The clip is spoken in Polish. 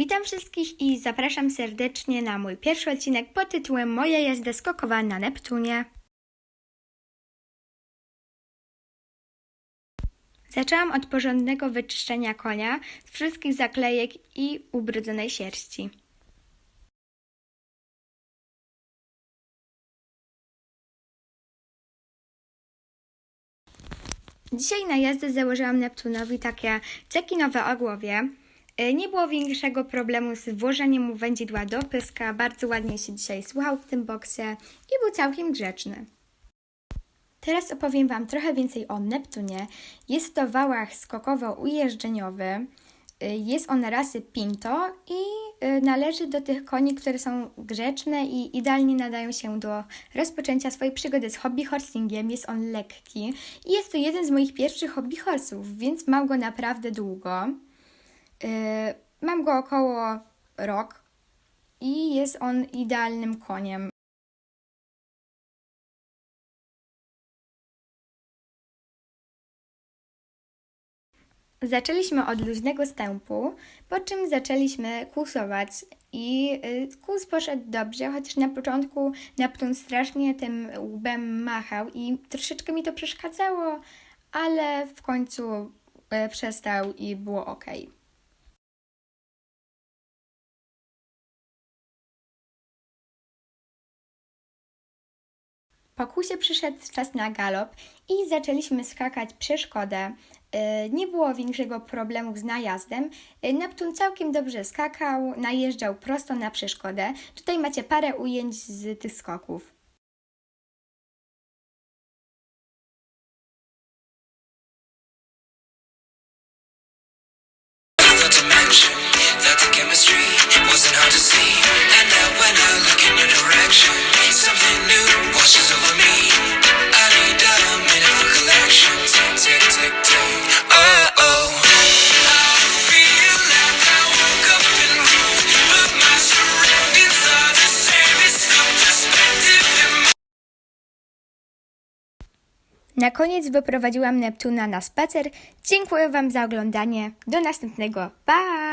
Witam wszystkich i zapraszam serdecznie na mój pierwszy odcinek pod tytułem Moja jazda skokowa na Neptunie. Zaczęłam od porządnego wyczyszczenia konia z wszystkich zaklejek i ubrudzonej sierści. Dzisiaj na jazdę założyłam Neptunowi takie cekinowe ogłowie. Y, Nie było większego problemu z włożeniem mu wędzidła do pyska. Bardzo ładnie się dzisiaj słuchał w tym boksie i był całkiem grzeczny. Teraz opowiem Wam trochę więcej o Neptunie. Jest to wałach skokowo-ujeżdżeniowy. Y, Jest on rasy Pinto i y, należy do tych koni, które są grzeczne i idealnie nadają się do rozpoczęcia swojej przygody z hobby horsingiem. Jest on lekki i jest to jeden z moich pierwszych hobby horsów, więc mam go naprawdę długo. Y, Mam go około rok i jest on idealnym koniem. Zaczęliśmy od luźnego stępu, po czym zaczęliśmy kłusować i y, kłus poszedł dobrze, chociaż na początku Neptun strasznie tym łbem machał i troszeczkę mi to przeszkadzało, ale w końcu y, przestał i było ok. Po kłusie przyszedł czas na galop i zaczęliśmy skakać przeszkodę. Yy, Nie było większego problemu z najazdem. Yy, Neptun całkiem dobrze skakał, najeżdżał prosto na przeszkodę. Tutaj macie parę ujęć z tych skoków. Wasn't hard to see. Na koniec wyprowadziłam Neptuna na spacer. Dziękuję Wam za oglądanie. Do następnego. Pa!